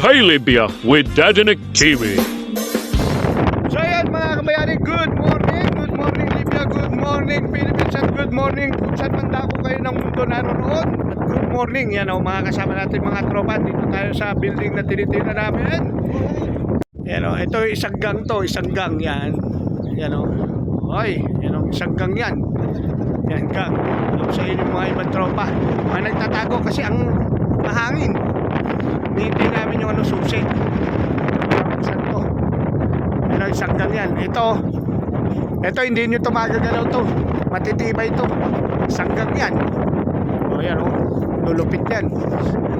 Buhay Libya with Dadanik TV. So ayan mga kabayani, good morning, good morning Libya, good morning Philippines at good morning kung saan man dako kayo ng mundo naroon. At good morning, yan o mga kasama natin mga tropa, dito tayo sa building na tinitira namin. Yan o, ito isang gang to, isang gang yan. Yan o, oy, yan o, isang gang yan. Yan gang. Sa inyo mga ibang tropa. Mga nagtatago kasi ang mahangin. Hinihintay namin yung ano susi. Saan to? Ano isang gang yan. Ito, ito hindi nyo to magagalaw to. Matitibay to. Isang gang yan. O yan o. Lulupit yan.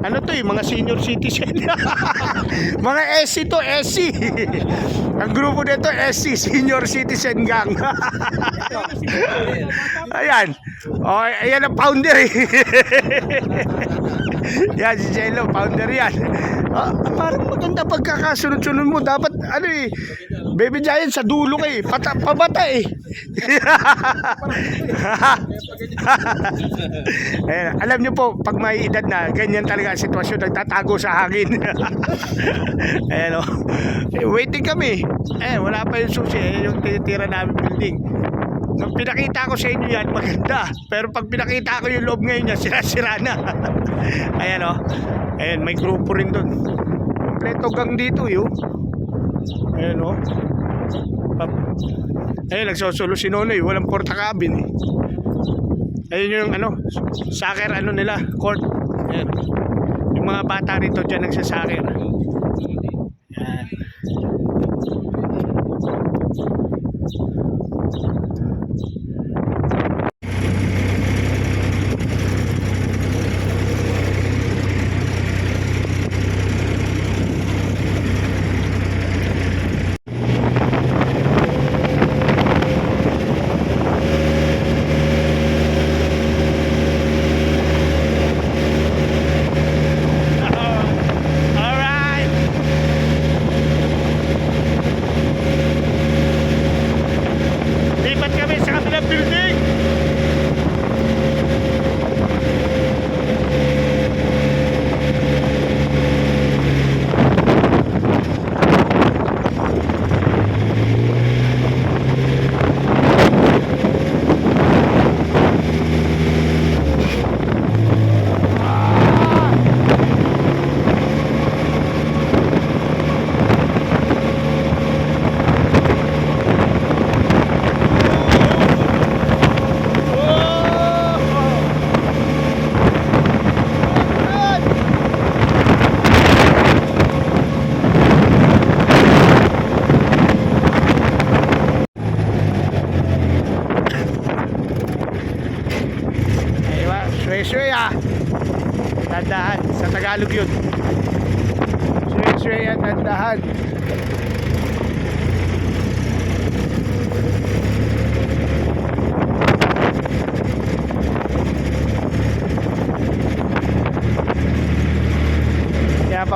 Ano to eh, mga senior citizen. mga SC to, SC. Ang grupo nito, SC, Senior Citizen Gang. ayan. O, ayan ang founder eh. yan, si Jello, founder yan. Ah, parang maganda pagkakasunod-sunod mo. Dapat, ano eh, Baby Giant sa dulo kay pata, pabata eh. Ayan, alam niyo po, pag may edad na, ganyan talaga ang sitwasyon, nagtatago sa hangin. Ayan o. Eh, waiting kami. Eh, wala pa yung susi. Eh, yung tinitira namin building. Nung pinakita ko sa inyo yan, maganda. Pero pag pinakita ko yung loob ngayon niya, sira-sira na. Ayan o. Ayan, may grupo rin doon. Kompleto gang dito yun. Ayan o. Pap- Ayun, nagsosolo si Nonoy. Walang porta cabin eh. Ayun yung ano, soccer ano nila, court. Ayan. Yung mga bata rito dyan nagsasoccer.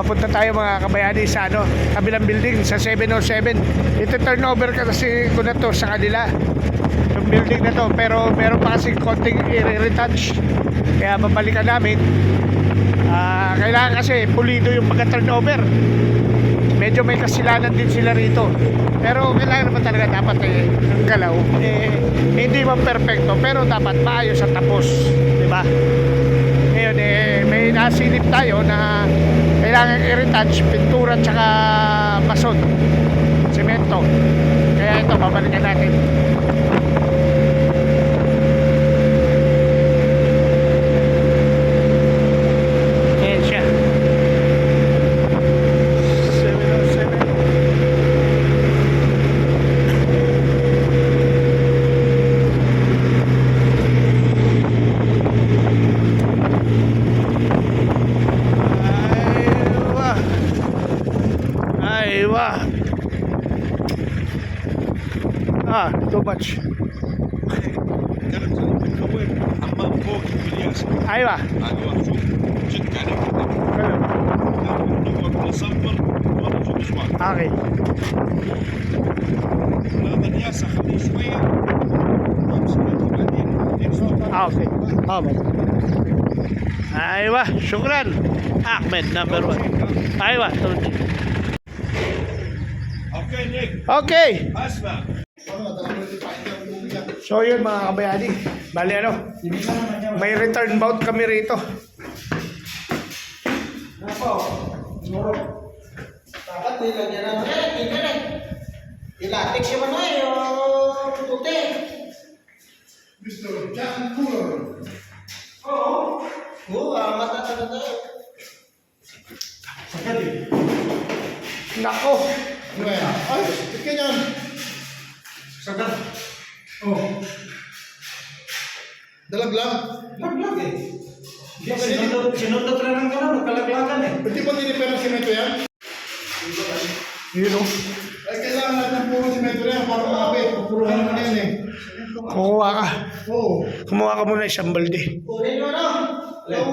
Papunta tayo mga kabayani sa ano, kabilang building sa 707. Ito turnover kasi ko na to sa kanila yung building na to. Pero meron pa kasi konting i-retouch. Kaya babalikan namin. Ah, kailangan kasi pulido yung pagka-turnover medyo may kasilanan din sila rito. Pero kailangan naman talaga dapat eh, ang galaw eh, hindi man perfecto pero dapat maayos at tapos di ba? Ngayon eh may nasilip tayo na kailangan i-retouch pintura tsaka bason. Semento kaya ito babalikan natin Aywa, syukran. Ahmed, number one. Aywa, tulad. Okay, Nick. Okay. Asma. So yun mga kabayani. Bali ano, may return bout kami rito. Dapat nilagyan naman. Eh, hindi na. Ilatik siya man ay, yung puti. Mr. John Cooler. Oo, ah, matatanda tayo. Nako, Ano kaya? Ay, tika niyan. Sagad. Oh. Dalaglag. Laglag eh. Sinundot, sinundot rin ang gano'n, nagkalaglagan eh. Pwede ba niliper ng simento yan? yun o. Ay, kailangan natin ng puro simento yan para makapit. Pupuruhan naman yan eh. Kumuha ka. Oo. Kumuha ka muna isang balde. Kunin mo ano, yung,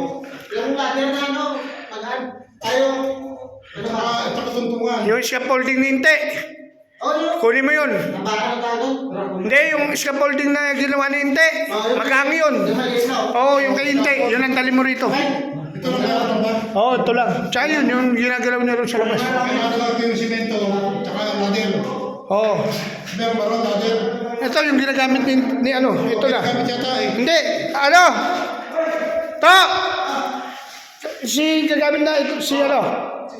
yung ladder na ano, mag-an, tayong, ano ba? Saka, at saka tuntungan. Yung scaffolding ni Inte. Kunin mo yun. Hindi, yung scaffolding na ginawa ni Inte. Maghang yun. Oo, oh, yung kay Inte. Yun ang tali mo rito. Oo, oh, ito lang. Tsaka yun, yung ginagalaw niya rin sa labas. Oo. Ito yung ginagamit ni, ni ano. Ito na. Hindi, ano? To! Si gagamit na ito, si ano?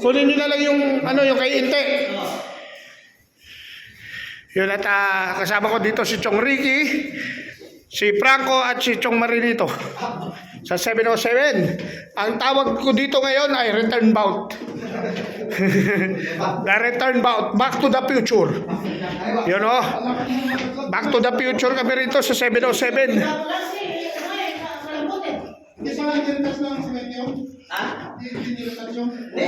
Kunin nyo na lang yung ano, yung kay Inte. Yun at ah, kasama ko dito si Chong Ricky, si Franco at si Chong Marinito. Sa 707. Ang tawag ko dito ngayon ay return bout. the return bout. Back to the future. Yun o. Back to the future kami rito sa 707. Hindi sa nga nilitas ng simento yun? Ha? Hindi nilitas yun? Hindi.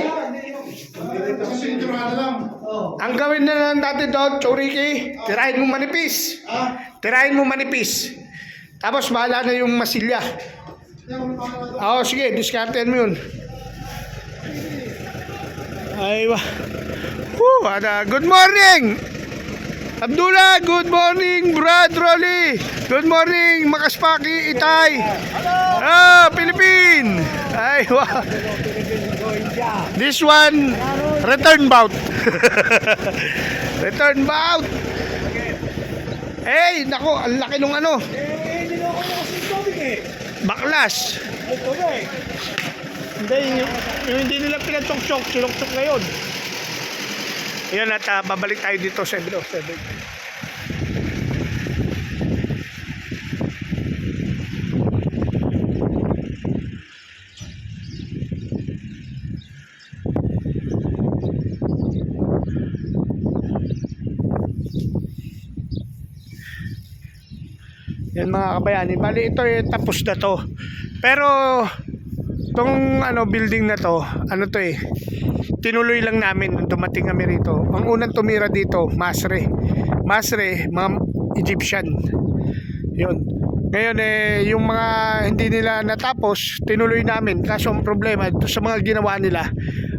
Kasi sininturahan na lang. Oh. Ang gawin na lang natin doon, Choriki, tirahin mo manipis. Ah, Tirahin mo manipis. Tapos bahala na yung masilya. Oo, sige, diskartehan mo yun. Ay, wa. Woo, ada. Good morning! Abdullah, good morning, Brad Rolly. Good morning, Makaspaki, Itay. Ah, Philippine. Ay, wa. This one, return bout. return bout. Hey, nako, ang laki nung ano. Baklas. Hindi, yung, yung hindi nila pinachok-chok, sinok-chok ngayon. Yan at ah, babalik tayo dito sa 707. Yan mga kabayani. Bali ito eh, tapos na to. Pero tong ano building na to, ano to eh, tinuloy lang namin nung dumating kami rito. Ang unang tumira dito, Masre. Masre, mga Egyptian. Yun. Ngayon eh, yung mga hindi nila natapos, tinuloy namin. Kaso ang problema, sa mga ginawa nila,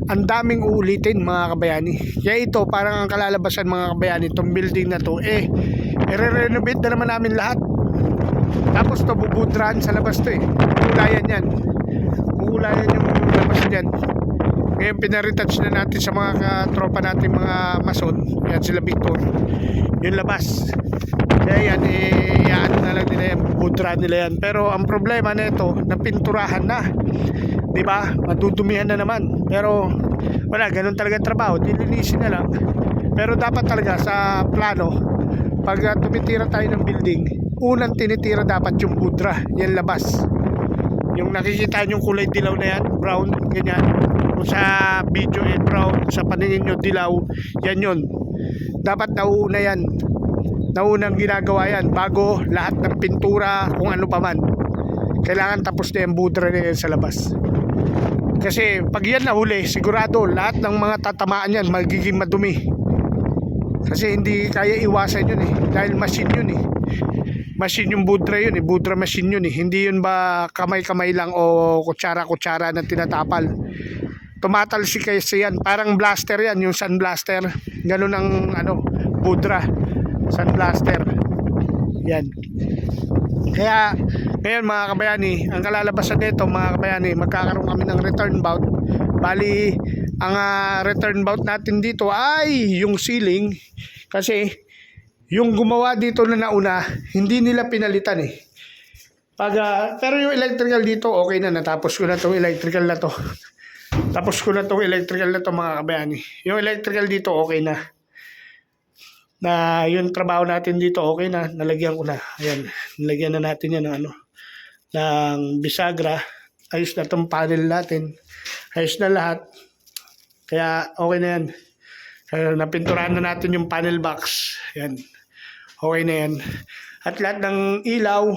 ang daming uulitin mga kabayani. Kaya ito, parang ang kalalabasan mga kabayani, itong building na to, eh, i-renovate na naman namin lahat. Tapos to bubudrahan sa labas to eh. Ulayan yan. Uulayan yung labas dyan. Ngayon pinaretouch na natin sa mga katropa natin mga mason. Yan sila Victor. Yung labas. Kaya yan eh ano na lang nila yan. Bubudrahan nila yan. Pero ang problema na ito, napinturahan na. 'Di ba? Madudumihan na naman. Pero wala, ganun talaga trabaho. Dilinisin na lang. Pero dapat talaga sa plano, pag tumitira tayo ng building, unang tinitira dapat yung budra, yan labas. Yung nakikita yung kulay dilaw na yan, brown, ganyan. Kung sa video eh brown, sa paningin nyo dilaw, yan yun. Dapat nauuna yan. Naunang ginagawa yan bago lahat ng pintura, kung ano pa man. Kailangan tapos na yung budra na yan sa labas. Kasi pag yan nahuli, sigurado lahat ng mga tatamaan yan magiging madumi. Kasi hindi kaya iwasan yun eh. Dahil machine yun eh. Machine yung budra yun eh. Budra machine yun eh. Hindi yun ba kamay-kamay lang o kutsara-kutsara na tinatapal. Tumatalsik kasi yan. Parang blaster yan. Yung sun blaster. Ganun ang ano, budra. Sun blaster. Yan. Kaya, ngayon mga kabayani, ang kalalabasan nito mga kabayani, magkakaroon kami ng return bout. Bali, ang ah, return bout natin dito ay yung ceiling. Kasi, yung gumawa dito na nauna, hindi nila pinalitan eh. Pag, ah, pero yung electrical dito, okay na. Natapos ko na itong electrical na to. Tapos ko na itong electrical na to mga kabayani. Yung electrical dito, okay na na yung trabaho natin dito okay na nalagyan ko na ayan nalagyan na natin yan ng ano ng bisagra ayos na tong panel natin ayos na lahat kaya okay na yan kaya napinturahan na natin yung panel box yan okay na yan at lahat ng ilaw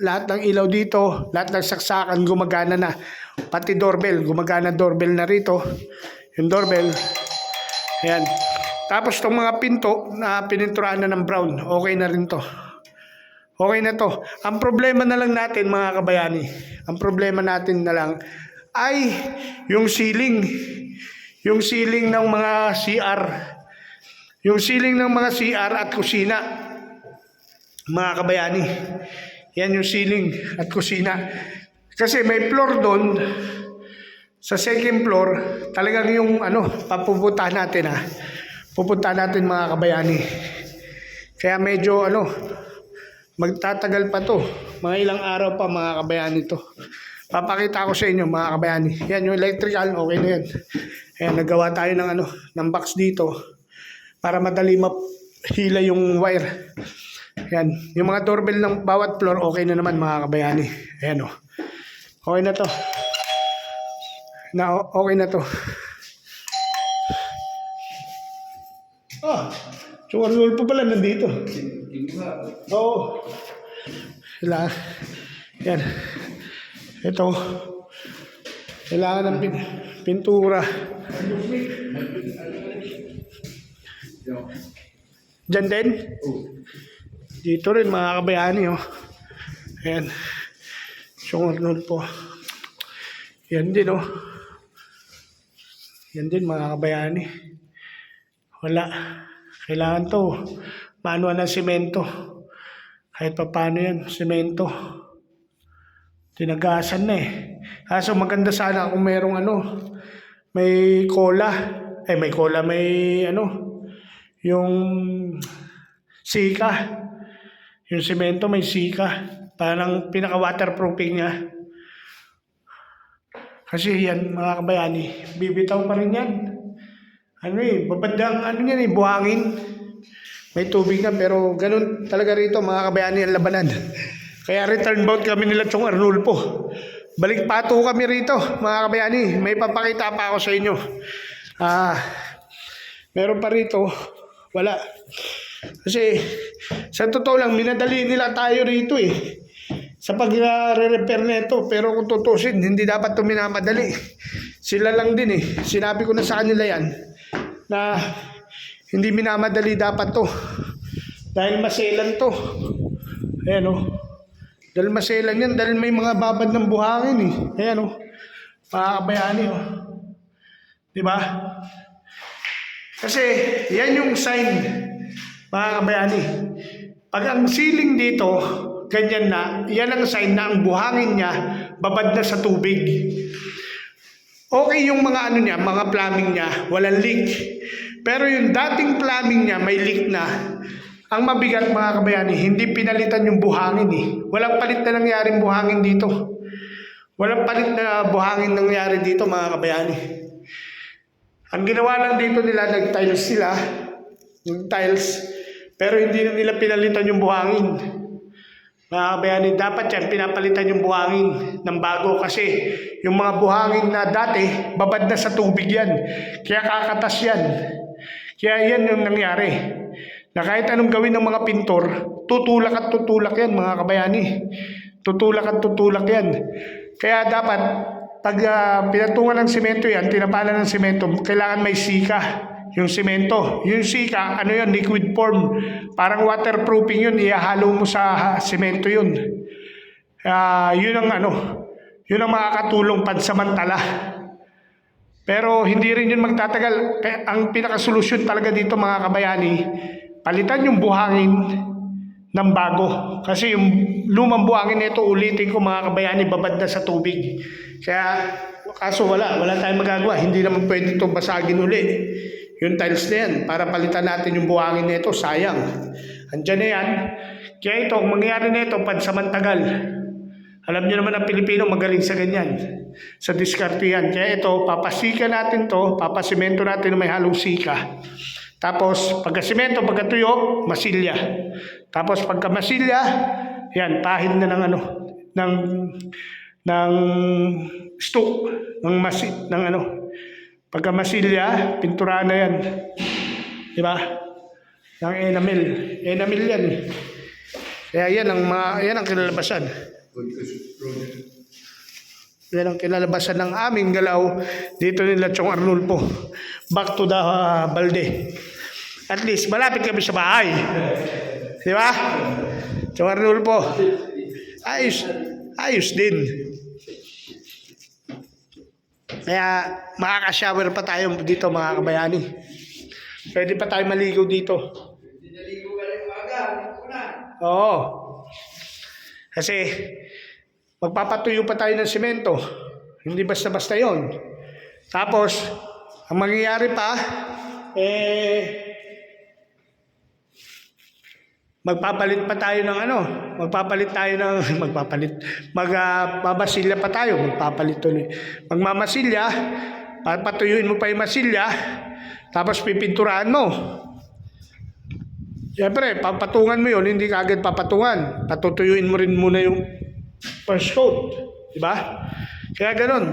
lahat ng ilaw dito lahat ng saksakan gumagana na pati doorbell gumagana doorbell na rito yung doorbell Ayan. Tapos itong mga pinto na pininturahan na ng brown, okay na rin to. Okay na to. Ang problema na lang natin mga kabayani, ang problema natin na lang ay yung ceiling. Yung ceiling ng mga CR. Yung ceiling ng mga CR at kusina. Mga kabayani. Yan yung ceiling at kusina. Kasi may floor doon, sa second floor, talagang yung ano, papupuntahan natin ha. Pupuntahan natin mga kabayani. Kaya medyo ano, magtatagal pa to. Mga ilang araw pa mga kabayani to. Papakita ko sa inyo mga kabayani. Yan yung electrical, okay na yan. Ayan, nagawa tayo ng ano, ng box dito para madali mahila yung wire. Yan, yung mga doorbell ng bawat floor, okay na naman mga kabayani. Ayan o. Okay na to na okay na to. Ah, Chukarul pa pala nandito. Oo. Sila. Yan. Ito. Kailangan ng pin pintura. Diyan din? Dito rin mga kabayani oh. Ayan. Chukarul po. Yan din oh. Yan din mga kabayani. Wala. Kailangan to. Manual ng simento. Kahit pa paano yan, simento. Tinagasan na eh. Kaso maganda sana kung merong ano, may cola. Eh, may cola, may ano, yung sika. Yung simento may sika. Parang pinaka-waterproofing niya. Kasi yan, mga kabayani, bibitaw pa rin yan. Ano eh, babandang ano yan eh, buhangin. May tubig na pero ganun talaga rito mga kabayani ang labanan. Kaya return bout kami nila Chong Arnulfo. Balik pato kami rito mga kabayani. May papakita pa ako sa inyo. Ah, meron pa rito. Wala. Kasi sa totoo lang, minadali nila tayo rito eh sa pag-repair nito. Pero kung tutusin, hindi dapat ito minamadali. Sila lang din eh. Sinabi ko na sa kanila yan na hindi minamadali dapat to. Dahil maselan to. Ayan o. Dahil maselan yan. Dahil may mga babad ng buhangin eh. Ayan o. Mga kabayani o. Diba? Kasi yan yung sign mga kabayani. Pag ang ceiling dito, ganyan na, yan ang sign na ang buhangin niya babad na sa tubig. Okay yung mga ano niya, mga plumbing niya, walang leak. Pero yung dating plumbing niya, may leak na. Ang mabigat mga kabayani, hindi pinalitan yung buhangin eh. Walang palit na nangyaring buhangin dito. Walang palit na buhangin nangyari dito mga kabayani. Ang ginawa lang dito nila, nag-tiles sila. Yung tiles. Pero hindi na nila pinalitan yung buhangin. Mga kabayani, dapat yan, pinapalitan yung buhangin ng bago kasi yung mga buhangin na dati, babad na sa tubig yan. Kaya kakatas yan. Kaya yan yung nangyari. Na kahit anong gawin ng mga pintor, tutulak at tutulak yan mga kabayani. Tutulak at tutulak yan. Kaya dapat, pag uh, pinatungan ng simento yan, tinapalan ng simento, kailangan may sika yung simento. Yung sika, ano yun, liquid form. Parang waterproofing yun, ihahalo mo sa simento yun. Ah, yun ang ano, yun ang makakatulong pansamantala. Pero hindi rin yun magtatagal. Ang pinakasolusyon talaga dito mga kabayani, palitan yung buhangin ng bago. Kasi yung lumang buhangin nito, ulitin ko mga kabayani, babad na sa tubig. Kaya, kaso wala, wala tayong magagawa. Hindi naman pwede ito basagin uli. Yung tiles na yan, para palitan natin yung buhangin nito, sayang. Andyan na yan. Kaya ito, ang mangyayari nito, pansamantagal. Alam niyo naman ang Pilipino magaling sa ganyan. Sa diskarte yan. Kaya ito, papasika natin to, papasimento natin na may halong sika. Tapos, pagka-simento, pagka-tuyo, masilya. Tapos, pagka masilya, yan, pahid na ng ano, ng, ng stook, ng, masi, ng ano. Pagka masilya, pintura na yan. Di ba? Ng enamel. Enamel yan. Kaya yan ang, mga, yan ang kinalabasan. Yan ang kinalabasan ng aming galaw dito nila Chong Arnulfo. Back to the uh, balde. At least, malapit kami sa bahay. Di ba? Chong Arnulfo. Ayos. Ayos din. Kaya makaka-shower pa tayo dito mga kabayani. Pwede pa tayo maligo dito. Oo. Kasi magpapatuyo pa tayo ng simento. Hindi basta-basta yon. Tapos, ang mangyayari pa, eh, magpapalit pa tayo ng ano, magpapalit tayo ng, magpapalit, magmamasilya pa tayo, magpapalit tuloy. Magmamasilya, papatuyuin mo pa yung masilya, tapos pipinturahan mo. Siyempre, papatungan mo yun, hindi ka agad papatungan. Patutuyuin mo rin muna yung first coat. Di ba? Kaya ganun.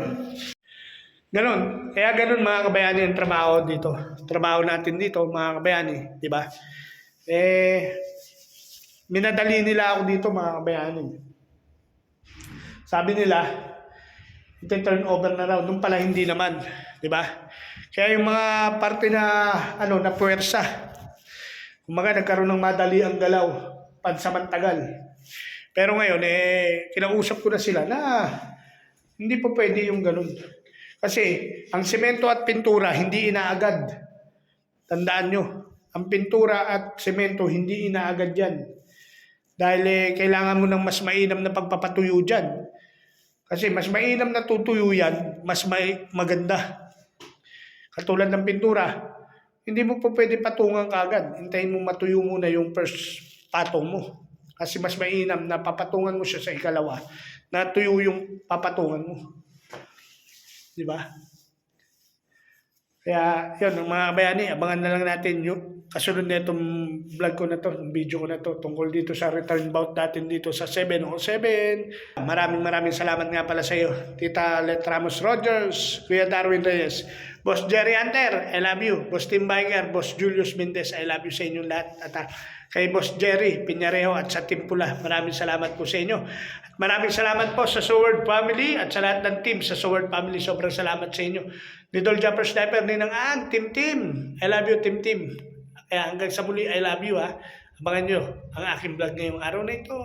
Ganun. Kaya ganun mga kabayani ang trabaho dito. Trabaho natin dito, mga kabayani. Di ba? Eh, minadali nila ako dito, mga kabayani. Sabi nila, ito turn over na raw. Nung pala hindi naman. Di ba? Kaya yung mga parte na, ano, na puwersa, Kumaga nagkaroon ng madali ang galaw pansamantagal. Pero ngayon, eh, kinausap ko na sila na hindi pa pwede yung ganun. Kasi ang semento at pintura hindi inaagad. Tandaan nyo, ang pintura at semento hindi inaagad yan. Dahil eh, kailangan mo ng mas mainam na pagpapatuyo dyan. Kasi mas mainam na tutuyo yan, mas may, maganda. Katulad ng pintura, hindi mo po pwede patungan kagad. Hintayin mo matuyo muna yung first patong mo. Kasi mas mainam na papatungan mo siya sa ikalawa na tuyo yung papatungan mo. Di ba? Kaya, yun, mga bayani, abangan na lang natin yung kasunod na itong vlog ko na to, video ko na to, tungkol dito sa return bout natin dito sa 707. Maraming maraming salamat nga pala sa iyo, Tita Let Ramos Rogers, Kuya Darwin Reyes, Boss Jerry Hunter, I love you. Boss Tim Biker, Boss Julius Mendez, I love you sa inyong lahat. At ah, kay Boss Jerry Piñarejo at sa Team Pula, maraming salamat po sa inyo. At maraming salamat po sa Sword Family at sa lahat ng team sa Sword Family. Sobrang salamat sa inyo. Little Jumper Sniper din ang ang Team Team. I love you Team Team. Kaya hanggang sa muli, I love you ha. Abangan nyo ang aking vlog ngayong araw na ito.